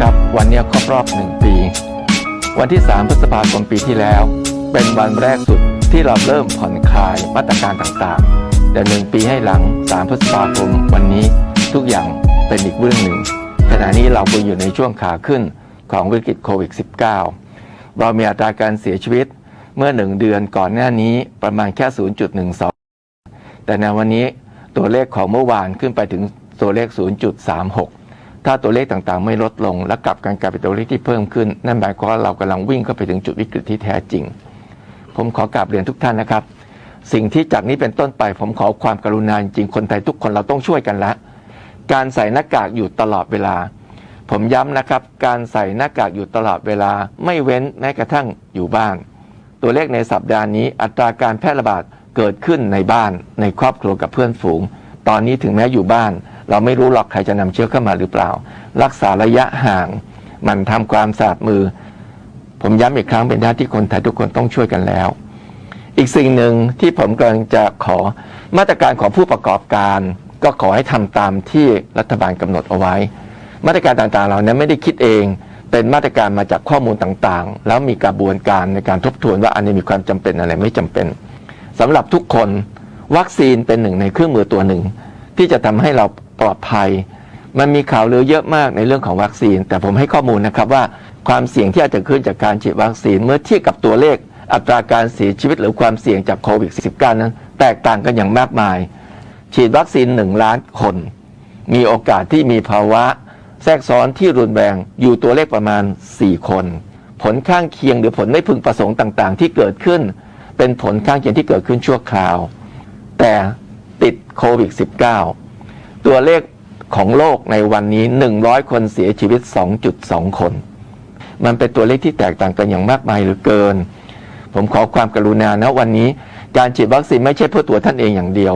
ครับวันนี้ครบรอบหนึ่งปี วันที่ 3 พฤษภาคมปีที่แล้ว เป็นวันแรกสุดที่เราเริ่มผ่อนคลายมาตรการต่างๆ แต่หนึ่งปีให้หลัง 3 พฤษภาคมวันนี้ทุกอย่างเป็นอีกเรื่องหนึ่ง ขณะนี้เราก็อยู่ในช่วงขาขึ้นของวิกฤตโควิด -19 เรามีอัตราการเสียชีวิตเมื่อหนึ่งเดือนก่อนหน้านี้ประมาณแค่ 0.12 แต่ในวันนี้ตัวเลขของเมื่อวานขึ้นไปถึงตัวเลข 0.36 ถ้าตัวเลขต่างๆ ไม่ลดลง และกลับกันกลายเป็นตัวเลขที่เพิ่มขึ้น นั่นหมายความว่าเรากำลังวิ่งเข้าไปถึงจุดวิกฤตที่แท้จริง ผมขอกราบเรียนทุกท่านนะครับ สิ่งที่จากนี้เป็นต้นไป ผมขอความกรุณาจริงคนไทยทุกคนเราต้องช่วยกันละ การใส่หน้ากากอยู่ตลอดเวลา ผมย้ำนะครับ การใส่หน้ากากอยู่ตลอดเวลา ไม่เว้นแม้กระทั่งอยู่บ้าน ตัวเลขในสัปดาห์นี้ อัตราการแพร่ระบาดเกิดขึ้นในบ้านในครอบครัวกับเพื่อนฝูง ตอนนี้ถึงแม้อยู่บ้าน เราไม่รู้หรอกใครจะนำเชื้อเข้ามาหรือเปล่า รักษาระยะห่างมันทำความสะอาดมือ ผมย้ำอีกครั้งเป็นหน้าที่คนไทยทุกคนต้องช่วยกันแล้ว อีกสิ่งหนึ่งที่ผมกำลังจะขอมาตรการของผู้ประกอบการ ก็ขอให้ทำตามที่รัฐบาลกำหนดเอาไว้ มาตรการต่างๆเหล่านั้นไม่ได้คิดเองเป็นมาตรการมาจากข้อมูลต่างๆ แล้วมีกระบวนการในการทบทวนว่าอันนี้มีความจำเป็นอะไรไม่จำเป็นสำหรับทุกคนวัคซีนเป็นหนึ่งในเครื่องมือตัวหนึ่ง ที่จะทำให้เราปลอดภัย มันมีข่าวลือเยอะมากในเรื่องของวัคซีน แต่ผมให้ข้อมูลนะครับว่าความเสี่ยงที่อาจจะขึ้นจากการฉีดวัคซีนเมื่อเทียบกับตัวเลขอัตราการเสียชีวิตหรือความเสี่ยงจากโควิด -19 นั้น แตกต่างกันอย่างมากมาย ฉีดวัคซีน 1 ล้านคน มีโอกาสที่มีภาวะ แทรกซ้อนที่รุนแรงอยู่ตัวเลขประมาณ 4 คน ผลข้างเคียงหรือผลไม่พึงประสงค์ต่างๆ ที่เกิดขึ้น เป็นผลข้างเคียงที่เกิดขึ้นชั่วคราว แต่ ติดโควิด -19 ตัวเลขของโลกในวันนี้ 100 คนเสียชีวิต 2.2 คน มันเป็นตัวเลขที่แตกต่างกันอย่างมากมายเหลือเกิน ผมขอความกรุณานะวันนี้ การฉีดวัคซีนไม่ใช่เพื่อตัวท่านเองอย่างเดียว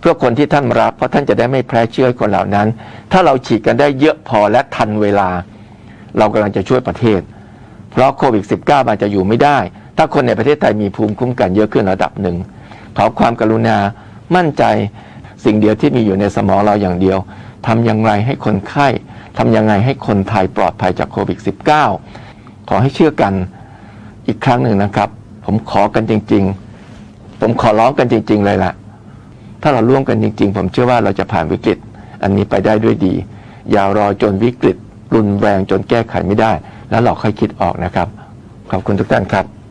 เพื่อคนที่ท่านรับเพราะท่านจะได้ไม่แพร่เชื้อคนเหล่านั้น ถ้าเราฉีดกันได้เยอะพอและทันเวลา เรากำลังจะช่วยประเทศ เพราะโควิด -19 มันจะอยู่ไม่ได้ ถ้าคนในประเทศไทยมีภูมิคุ้มกันเยอะขึ้นระดับหนึ่งขอความกรุณา มั่นใจสิ่งเดียวที่มีอยู่ในสมองเราอย่างเดียวทำอย่างไรให้คนไข้ทำยังไงให้คนไทยปลอดภัยจากโควิด -19 ขอให้เชื่อกันอีกครั้งหนึ่งนะครับ ผมขอกันจริง ๆ ผมขอร้องกันจริง ๆ เลยล่ะ ถ้าเราร่วมกันจริง ๆ ผมเชื่อว่าเราจะผ่านวิกฤต อันนี้ไปได้ด้วยดี อย่ารอจนวิกฤต รุนแรงจนแก้ไขไม่ได้ แล้วเราค่อยคิดออกนะครับ ขอบคุณทุกท่านครับ